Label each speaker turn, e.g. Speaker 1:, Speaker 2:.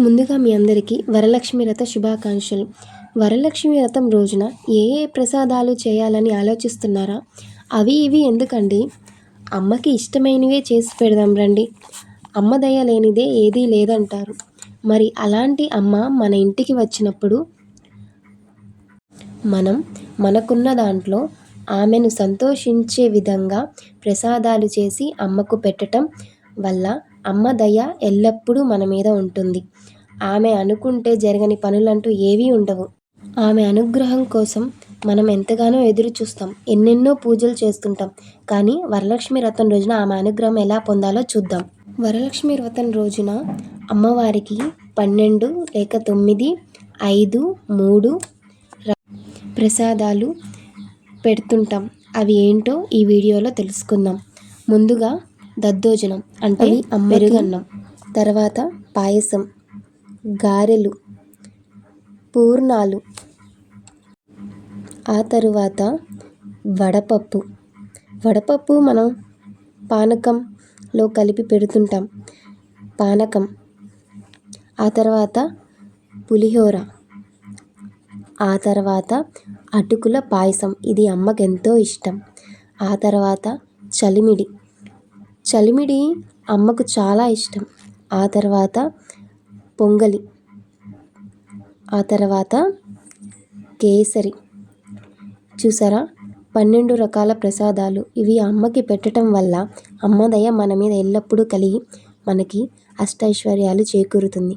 Speaker 1: ముందుగా మీ అందరికీ వరలక్ష్మి రథ శుభాకాంక్షలు. వరలక్ష్మి రథం రోజున ఏ ఏ ప్రసాదాలు చేయాలని ఆలోచిస్తున్నారా? అవి ఇవి ఎందుకండి? అమ్మకి ఇష్టమైనవే చేసి పెడదాం రండి. అమ్మ దయ లేనిదే ఏదీ లేదంటారు. మరి అలాంటి అమ్మ మన ఇంటికి వచ్చినప్పుడు? మనం మనకున్న దాంట్లో ఆమెను సంతోషించే విధంగా ప్రసాదాలు చేసి అమ్మకు పెట్టటం వల్ల అమ్మ దయ ఎల్లప్పుడూ మన మీద ఉంటుంది. ఆమె అనుకుంటే జరగని పనులంటూ ఏవీ ఉండవు. ఆమె అనుగ్రహం కోసం మనం ఎంతగానో ఎదురు చూస్తాం. ఎన్నెన్నో పూజలు చేస్తుంటాం. కానీ వరలక్ష్మి వ్రతం రోజున ఆమె అనుగ్రహం ఎలా పొందాలో చూద్దాం. వరలక్ష్మి వ్రతం రోజున అమ్మవారికి పన్నెండు లేక తొమ్మిది ఐదు మూడు ప్రసాదాలు పెడుతుంటాం. అవి ఏంటో ఈ వీడియోలో తెలుసుకుందాం. ముందుగా దద్దోజనం అంటే మెరుగన్నం తర్వాత పాయసం. గారెలు. పూర్ణాలు. ఆ తరువాత వడపప్పు. వడపప్పు మనం పానకంలో కలిపి పెడుతుంటాం. పానకం. ఆ తర్వాత పులిహోర. ఆ తర్వాత అటుకుల పాయసం. ఇది అమ్మకు ఎంతో ఇష్టం. ఆ తర్వాత చలిమిడి. చలిమిడి అమ్మకు చాలా ఇష్టం. ఆ తర్వాత పొంగలి. ఆ తర్వాత కేసరి. చూసారా? పన్నెండు రకాల ప్రసాదాలు ఇవి అమ్మకి పెట్టడం వల్ల అమ్మ దయ మన మీద ఎల్లప్పుడూ కలిగి మనకి అష్టైశ్వర్యాలు చేకూరుతుంది.